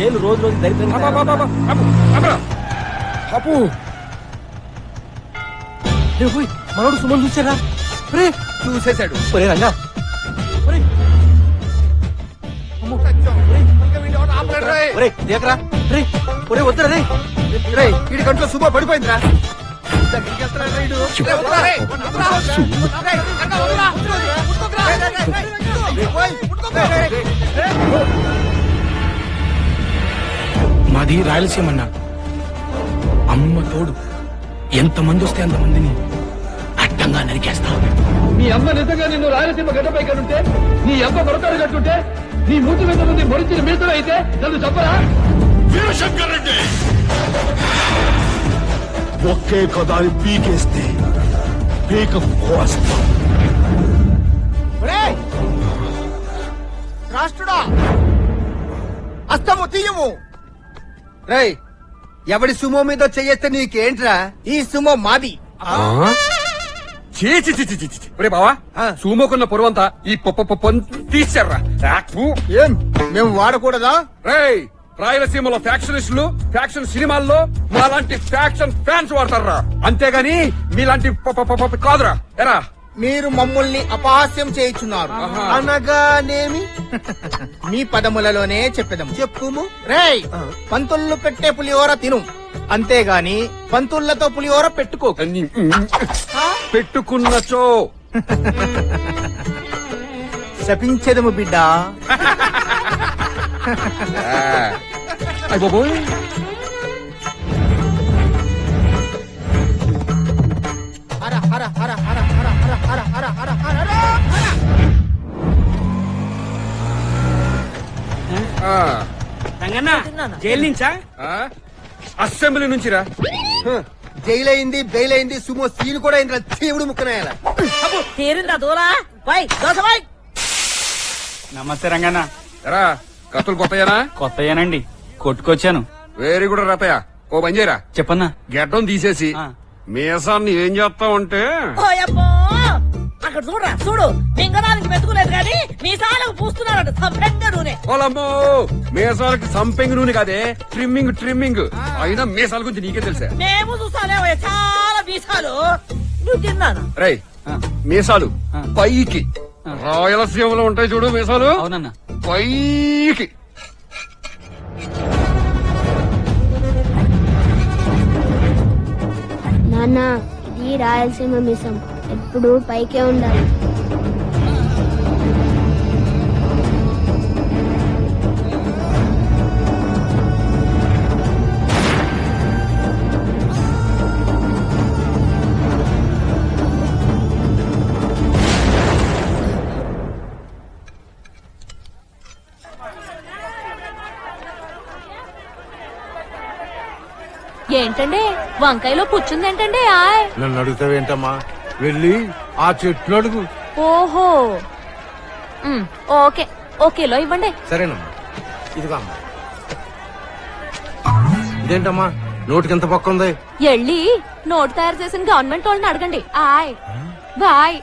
Jail రోజు రోజు దరిద్రంగా. అప్పు మనోడు సుమన్ చూసారా రే చూసేశాడు ఒరే రంగా ఒరే, దేకరా రే ఒరే వద్దురా రే రేయ్ ఇడి కంట్లో సుబ్బా పడిపోయిందిరా దగ్గరికి మాది రాయలసీమ అమ్మ తోడు ఎంతమంది వస్తే అంతమందిని అడ్డంగా నరికేస్తా. నీ అమ్మ నిజంగా నిన్ను రాయలసీమ గడ్డపై కనుంటే నీ అమ్మ కొడతాడు కట్టుంటే నీ మూతి మీద నుండి మొరిచిన మీతో అయితే నన్ను చెప్పరా వీరశంకర్ రెడ్డి ఒకే కదాని పీకేస్తే పీక కోస్తాం. రాష్ట్రుడా! అస్తము తీయము! రేయ్ ఎవడి సుమో మీద చెయ్యేస్తే నీకేంట్రా? ఈ సుమో మాది. చీ చీ చీ చీ చీ, చీ. ఒరే బావా ఆ. సూమోకున్న పొరవంతా ఈ తీసారా ఏం? మేము వాడకూడదా? రేయ్ రాయలసీమలో ఫ్యాక్షనిస్టులు ఫ్యాక్షన్ సినిమాల్లో మాలాంటి ఫ్యాక్షన్ ఫ్యాన్స్ వాడతారా అంతేగాని మీలాంటి కాదురా. ఎరా. మీరు మమ్మల్ని అపహాస్యం చేయుచున్నారు. అనగానేమి? మీ పదములలోనే చెప్పేదాం చెప్పుము? రేయ్ పంతుళ్ళు పెట్టే పులిహోర తిను. అంతేగాని పంతుళ్ళతో పులిహోర పెట్టుకో. పెట్టుకున్నచో శపించేదము బిడ్డ. అయ్య రంగన్న జైలు నుంచా? ఆ? అసెంబ్లీ నుంచిరా. జైలు అయింది బెయిల్ అయింది సుమో సీన్ కూడా అయింది దేవుడు ముక్కనాయాల. తీరిందా దూరా పై దోశ పై నమస్తే రంగన్న. ఎరా కత్తులు కొత్తయేనా కొత్తయేనండి కొట్టుకొచ్చాను. వెరీ గుడ్ రతయ్య ఓ పని చేయరా? చెప్పన్నా. గెడ్డం తీసేసి. మీసాన్ని ఏం చేస్తావంటే ఓయమ్మో అక్కడ చూడరా చూడు. మింగడానికి మెతుకులేదు కానీ మీ సాలకు పూస్తున్నారట సంపెంగ నూనె. ఓలమ్మో మీసాలకి సంపెంగ్ నూనె కాదే ట్రిమ్మింగ్ ట్రిమ్మింగ్ అయినా మీసాల గురించి నీకే తెలుసా? మేము చూసాలేమో చాలా మీసాలు. నువ్వు తిన్నాను? రై మీసాలు. పైకి. రాయలసీమలో ఉంటాయి చూడు మీసాలు. అవునన్నా. పైకి. నాన్న ఇది రాయలసీమ మిసం. ఎప్పుడు పైకే ఉండాలి. ఏంటండి? వంకాయలో పుచ్చుందేంటండి? ఆయ్ నన్ను అడుగుతావేంటమ్మా? వెళ్ళి ఆ చెట్లు అడుగు. ఓహో. ఉమ్, ఓకే ఓ కిలో ఇవ్వండి. సరేనమ్మా. ఇదిగో అమ్మా. ఇదేంటమ్మా? నోటికి ఎంత పక్క ఉంది ఎళ్ళి నోటు తయారు చేసిన గవర్నమెంట్ వాళ్ళని అడగండి. ఆయ్. బాయ్.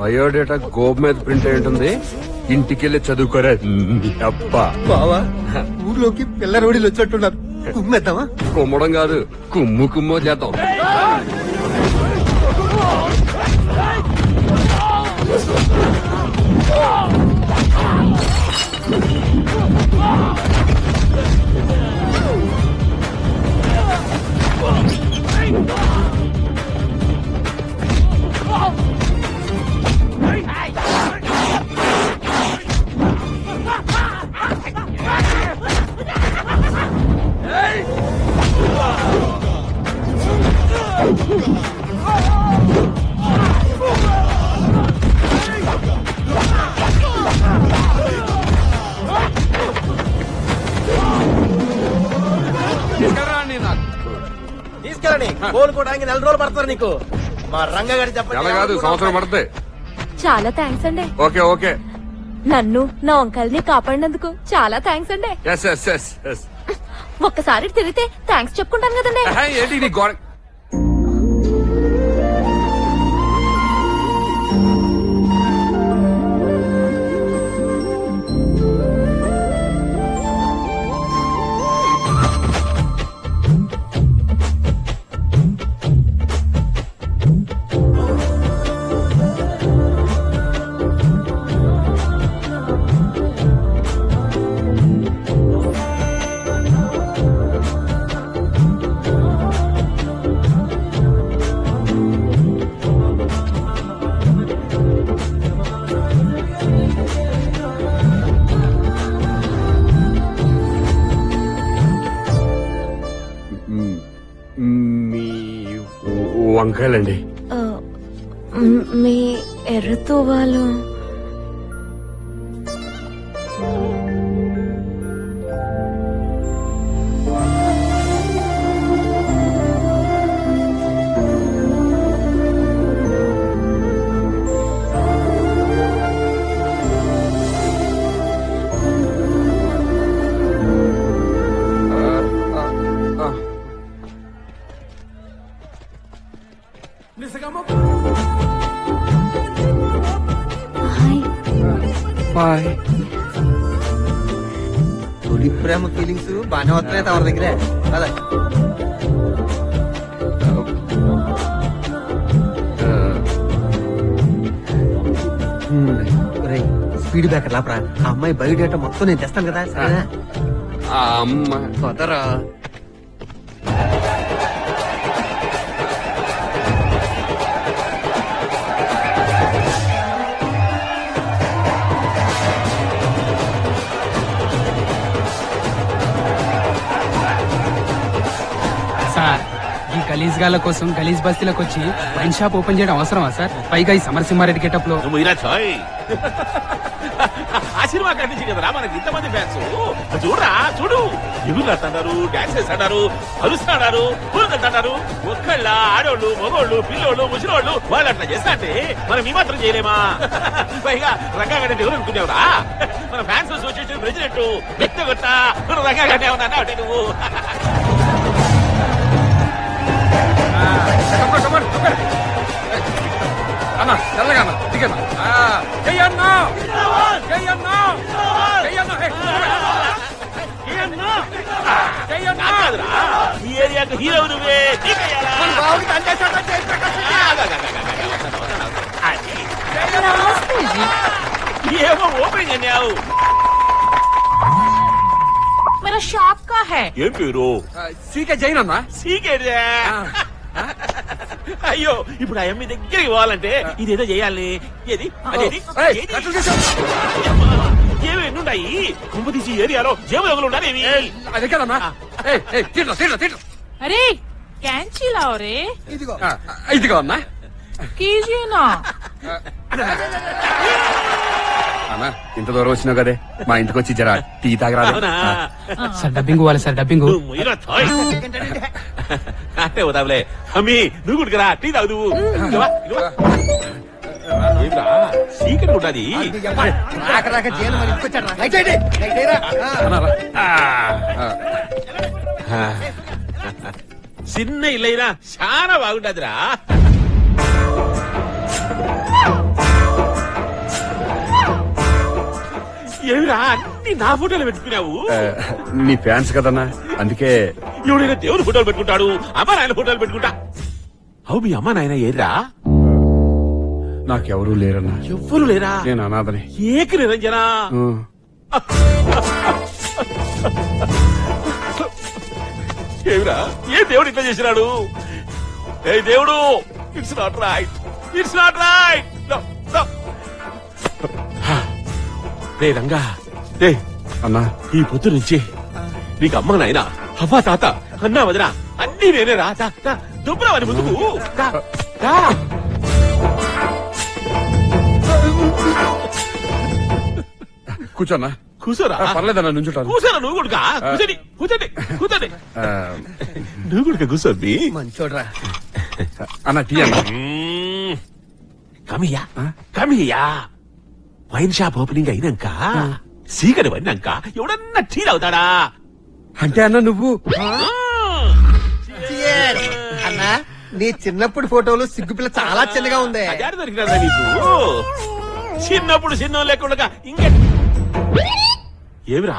బయోడేటా గోపు మీద ప్రింట్ అయి ఉంటుంది. ఇంటికెళ్ళి చదువుకోరా అబ్బా. బావా ఊర్లోకి పిల్ల రోడీలు వచ్చేట్టున్నారు కుమ్మేద్దామా కుమ్మడం కాదు కుమ్ము కుమ్మో చేద్దాం Oh! నెల రోజులు నీకు. చెప్పండి. సంవత్సరం చాలా థ్యాంక్స్ అండి. Okay okay. నన్ను నా అంకల్ని కాపాడినందుకు చాలా థ్యాంక్స్ అండి. ఒక్కసారి తిరిగితే థ్యాంక్స్ చెప్పుకుంటాను కదండి. వంకాయలండి మీ ఎర్రతో వాళ్ళు ఫీలింగ్స్ బాగానే వస్తున్నాయి తమ దగ్గరే అదే స్పీడ్ బ్రేకర్ లాపరా ఆ అమ్మాయి బయోడేటా మొత్తం నేను తెస్తాను కదా సరేనా? ఆ అమ్మ. పోతారా గలీజ్ గాల కోసం గలీజ్ బస్తీలకు వచ్చి వైన్ షాప్ ఓపెన్ చేయడం అవసరమా సార్? పైగా ఈ సమరసింహారెడ్డి గెటప్లో నువ్వు ఇలా చాయ్. ఆ సినిమా కదరా మనకి ఇంతమంది ఫ్యాన్స్. చూడరా చూడు. ఎగురు అంటారు డాన్స్ చేస్తాడారు అరుస్తాడారు పూలకంటారు ఒక్కళ్ళ ఆడోళ్ళు మగోళ్ళు పిల్లోళ్ళు ముసిలోళ్ళు వాళ్ళు అట్లా చేస్తా మనం ఈ మాత్రం చేయలేమా? పైగా రంగాగడ్డ ఎవరు అనుకునేవరా? మన ఫ్యాన్స్ అసోసియేషన్ ప్రెసిడెంట్ వ్యక్తిగత రంగా ఏమన్నా అంటే నువ్వు? అన్న తెల్లగా అన్న దిగన్న చెయ్యన్నా చెయ్యన్నా చెయ్యన్నా చెయ్యన్నా కాదురా ఈ ఏరియాకు హీరో నువ్వే నీకయ్యాలా? ఆగు, ఆగు, ఆగు, ఆగు, ఆగు, ఆగు. అది. ఏమో ఓపెనింగ్ అన్నావు मेरा शॉप का है ఏం పేరు సీకే జైన్ అన్నా సీకేడియా అయ్యో ఇప్పుడు ఆ మీ దగ్గరికి పోవాలంటే ఇదేదో చేయాలి. ఏది? అదేది? ఏమి కుంభ తీసి ఏరియాలో జేబులు ఎవరు ఉండాలి అదే కదన్నా తిట్ల తిట్ల అరే క్యాన్సిల్ అవరే ఇదిగో. ఇదిగో అన్నా కీజీనా? ఇంత దూరం వచ్చినావు కదే. మా ఇంటికి వచ్చి జరా టీ తాగరా సార్ డబ్బింగ్ పోవాలి సార్ డబ్బింగ్. అంటే పోతావులే అమ్మి నువ్వు కూడా రా టీ తాగు నువ్వు. ఇదిగో, ఇదిగో. ఏంట్రా సీక్రెట్ ఉంటది రాక ఏమిరా? అన్ని నా ఫోటోలు పెట్టుకున్నావు. నీ ఫ్యాన్స్ కదన్నా? అందుకే ఎవడైనా దేవుని ఫోటోలు పెట్టుకుంటాడు అమ్మ నాయన ఫోటోలు పెట్టుకుంటా. అవు మీ అమ్మ నాయన ఏర్రా? నాకెవరూ లేరన్నా. ఎవ్వరు లేరా? నేను అనాథని. ఏక నిరంజనా. ఏమిరా? ఏ దేవుడు ఇట్లా చేసినాడు? ఏ దేవుడు it's not right it's not right రే రంగా. రే అన్నా ఈ పొద్దు నుంచి. నీకు అమ్మ నాయన అవ్వ తాత అన్నా వదిన అన్ని నేనే రా దుబ్బరావని ముందుకు. కూర్చోన్నా కూర్చోరా? పర్లేదన్నా నుంచుంటాను. కూర్చోరా నువ్వు కూడా కూర్చోండి కూర్చోండి కూర్చోండి నువ్వు కూడా కూర్చోండి మంచోడ్రా. అన్న టీ అన్న. కమియా కమియా వైన్ షాప్ ఓపెనింగ్ అయినాక సీకరి పడినాక ఎవడన్నా టీ తాగుతాడా? అంటే అన్న నువ్వు? అన్నా నీ చిన్నప్పుడు ఫోటోలు సిగ్గుపిల్ల చాలా చిన్నగా ఉంది. అజారు దొరికినదా నీకు? చిన్నప్పుడు చిన్న లేకుండా ఇంకా ఏమిరా?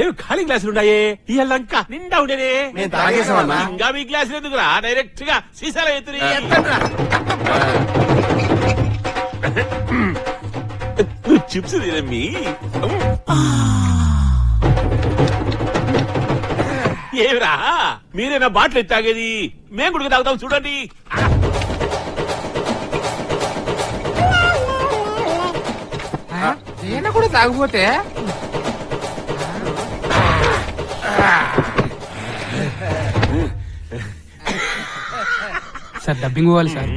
ఏమి ఖాళీ గ్లాసులు ఉన్నాయే? ఈ లంక నిండా ఉండేనే. నేను తాగేసామన్నా. ఇంకా మీ గ్లాసులు ఎందుకురా? డైరెక్ట్గా సీసాల ఎత్తుని నువ్వు చిప్స్ తినమ్మి ఏమిరా? మీరేనా బాటిల్ ఎత్తి తాగేది? మేము కూడా తాగుతాం చూడండి. నేను కూడా తాగిపోతే సార్ డబ్బింగ్ పోవాలి సార్.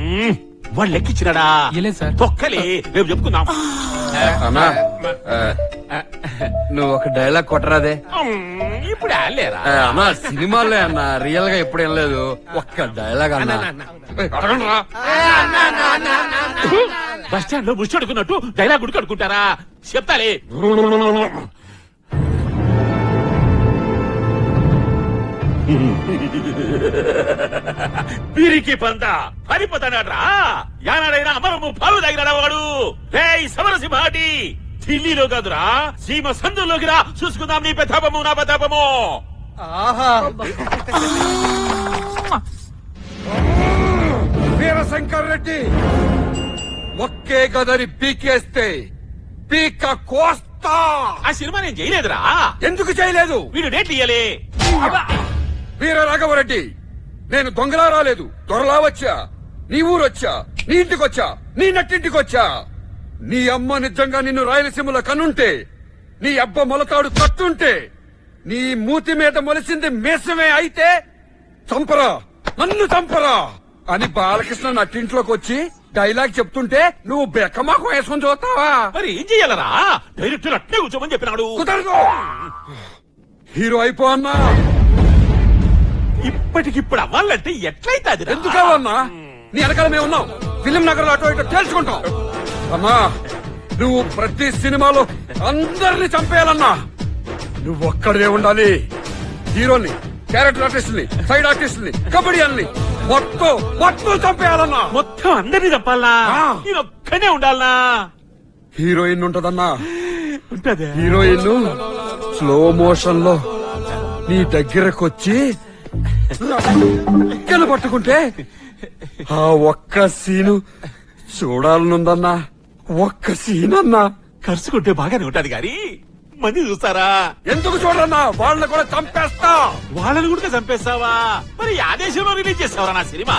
వాళ్ళు లెక్కిచ్చినాడా? సార్. తొక్కలే. రేపు చెప్పుకుందాం. అన్నా నువ్వు ఒక డైలాగ్ కొట్టరాదే. ఇప్పుడు అన్నా సినిమాలే అన్న రియల్గా ఎప్పుడు ఏం లేదు. ఒక్క డైలాగ్ అన్నా. బస్ స్టాండ్లో ముష్టి అడుకున్నట్టు డైలాగ్ గుడికి అడుకుంటారా చెప్తాలే. పిరికి పంద హరిపోతాడరా యానాడైనా అమరము పాలు తగినాడా వాడు? రే సమరసింహాటి. ఢిల్లీలో కాదురా సీమ సందులోకి రా. చూసుకుందాం నీ ప్రతాపము నా ప్రతాపము ఆహా. వీరశంకర్ రెడ్డి ఒకే గదని పీకేస్తే పీక కోస్తా. ఆ సినిమా నేను చేయలేదురా. ఎందుకు చేయలేదు? వీడు డేట్లు ఇయ్యలే. వీర రాఘవరెడ్డి నేను దొంగలా రాలేదు. దొరలా వచ్చా. నీ ఊరొచ్చా. నీ ఇంటికొచ్చా. నీ నట్టింటికొచ్చా. నీ అమ్మ నిజంగా నిన్ను రాయలసీమలో కనుంటే నీ అబ్బ మొలతాడు తట్టుంటే నీ మూతి మీద మొలిసింది మేసమే అయితే చంపరా. నన్ను చంపరా. అని బాలకృష్ణ నట్టింట్లోకి వచ్చి డైలాగ్ చెప్తుంటే నువ్వు బెక్కమాకం వేసుకొని చూస్తావా? మరి ఏం చెయ్యాలరా? డైరెక్టర్ అట్నే కూర్చోమని చెప్పినాడు. కుదరదు. హీరో అయిపో అన్నా. ఇప్పటికిప్పుడు అవ్వాలంటే ఎట్లయితే ఎందుకు అన్నా నీ వెనకాల మేము ఉన్నాం. ఫిలిం నగర్లో అటు ఇటు తేల్చుకుంటాం. అన్నా నువ్వు ప్రతి సినిమాలో అందరిని చంపేయాలన్నా. నువ్వు ఒక్కడే ఉండాలి. హీరోని క్యారెక్టర్ ఆర్టిస్ట్ని సైడ్ ఆర్టిస్ట్ని కబడ్డీ అని మొత్తం మొత్తం చంపేయాలన్నా. మొత్తం అందరినీ ఆ. నేను ఒక్కనే ఉండాలనా? హీరోయిన్ ఉంటదన్నా. ఉంటదే. హీరోయిన్ స్లో మోషన్లో నీ దగ్గరకు వచ్చి రెక్కలు పట్టుకుంటే? ఆ ఒక్క సీను చూడాలనుందన్నా. ఒక్క సీన్ అన్నా కరుచుకుంటే బాగానే ఉంటది గాని మంది చూస్తారా? ఎందుకు చూడన్నా? వాళ్ళని కూడా చంపేస్తా. వాళ్ళని కూడా చంపేస్తావా? మరి ఆ దేశంలో రిలీజ్ చేస్తావరా నా సినిమా?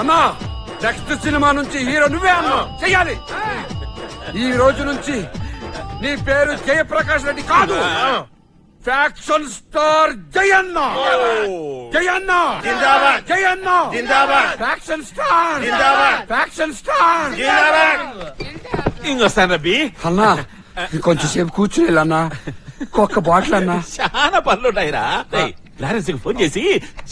అన్నా నెక్స్ట్ సినిమా నుంచి హీరో నువ్వే అన్నా. చెయ్యాలి. ఈ రోజు నుంచి నీ పేరు జయప్రకాష్ రెడ్డి కాదు. ఫ్యాక్షన్ స్టార్ జయన్న జయన్న జిందాబాద్. జయన్న జిందాబాద్. ఫ్యాక్షన్ స్టార్ జిందాబాద్. ఫ్యాక్షన్ స్టార్ ఇంకొస్తాను రబ్బి అన్నా ఇంకొంచెం సేపు కూర్చుని అన్నా ఒక్క బాటిల్ అన్నా చాలా పనులు ఉన్నాయిరా క్లారెన్స్కి ఫోన్ చేసి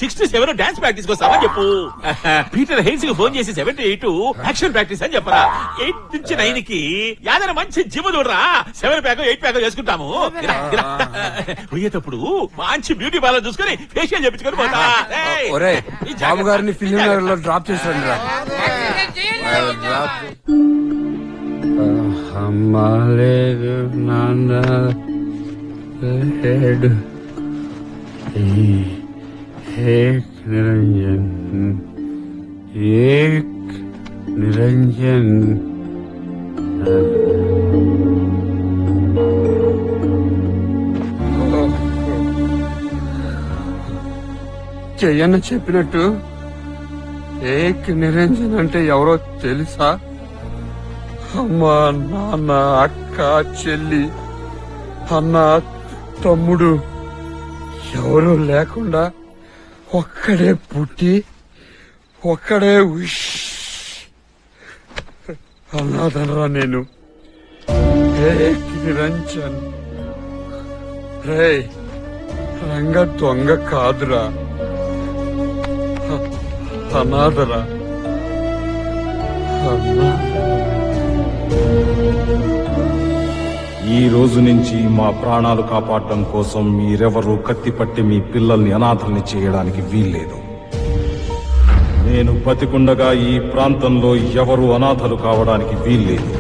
six to seven dance practice వస్తామని చెప్పు. పీటర్ హెయిన్స్కి ఫోన్ చేసి seven to eight action practice అని చెప్పరా. ఎయిట్ నుంచి నైన్కి యాదన మంచి జిమ్ చూడరా. సెవెన్ ప్యాక్ ఎయిట్ ప్యాక్ చేసుకుంటాము. పోయేటప్పుడు మంచి బ్యూటీ పార్లర్ చూసుకొని ఫేషియల్ చేపించుకొని పోతా. ఏయ్, ఒరే ఈ బాబు. గారిని ఫిలిం డ్రాప్ చేసాను రా. అమ్మా లేదు నాన్న లేడు ఏక్ నిరంజన్ ఏక్ నిరంజన్. చెయ్యన్న చెప్పినట్టు ఏక్ నిరంజన్ అంటే ఎవరో తెలుసా? అమ్మా నాన్న అక్క చెల్లి అన్న తమ్ముడు. ఎవరు లేకుండా ఒక్కడే పుట్టి ఒక్కడే ఉష్. అన్నాదనరా నేను. ఏక్ రే రంగ దొంగ కాదురా. అనాథరా. అన్నా ఈ రోజు నుంచి మా ప్రాణాలు కాపాడడం కోసం మీరెవరూ కత్తిపట్టి మీ పిల్లల్ని అనాథల్ని చేయడానికి వీల్లేదు. నేను బతికుండగా ఈ ప్రాంతంలో ఎవరు అనాథలు కావడానికి వీల్లేదు.